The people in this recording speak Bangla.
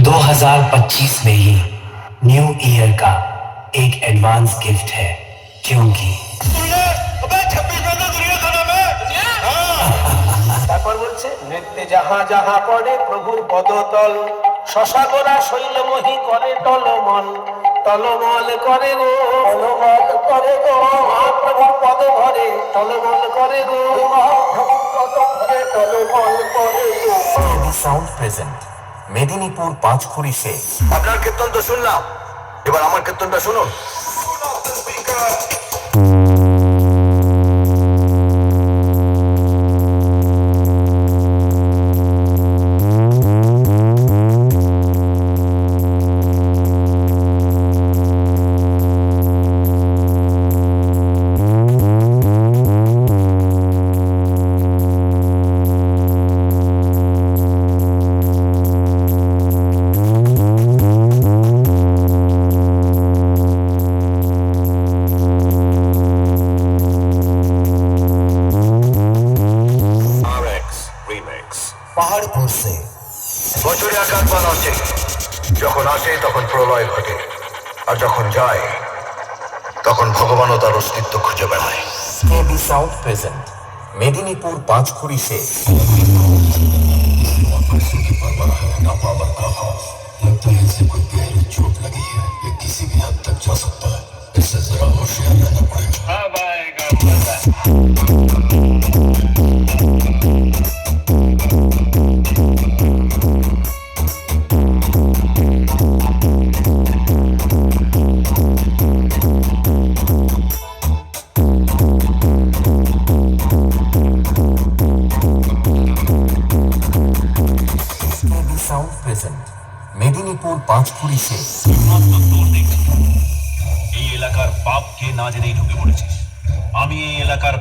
2025 में ही न्यू ईयर का एक एडवांस गिफ्ट है क्योंकि তারপর বলছে নৃত্যে যাহা যাহা পড়ে প্রভুর পদতল শশাগোরা শৈলমহি করে টলমল টলমল করে গো টলমল করে গো মহাপ্রভুর পদ ধরে টলমল করে গো মহাপ্রভুর পদ ধরে টলমল করে গো সাউন্ড প্রেজেন্ট মেদিনীপুর পাঁচখুরি সে। আপনার কীর্তন তো শুনলাম। এবার আমার কীর্তনটা শুনুন। পাহাড়পুর সে বছরে আকাশবান আসে যখন আসে তখন প্রলয় ঘটে আর যখন যায় তখন ভগবানও তার অস্তিত্ব খুঁজে বেড়ায় KB sound present Medinipur Panchkhuri সে लगता है इसे कोई गहरी चोट लगी है ये किसी भी हद तक जा सकता है इससे जरा होशियार रहना पड़ेगा প্রেজেন্ট মেদিনীপুর পাঁচপুরি সে এই এলাকার বাপকে না জেনেই ঢুকে পড়েছে আমি এই এলাকার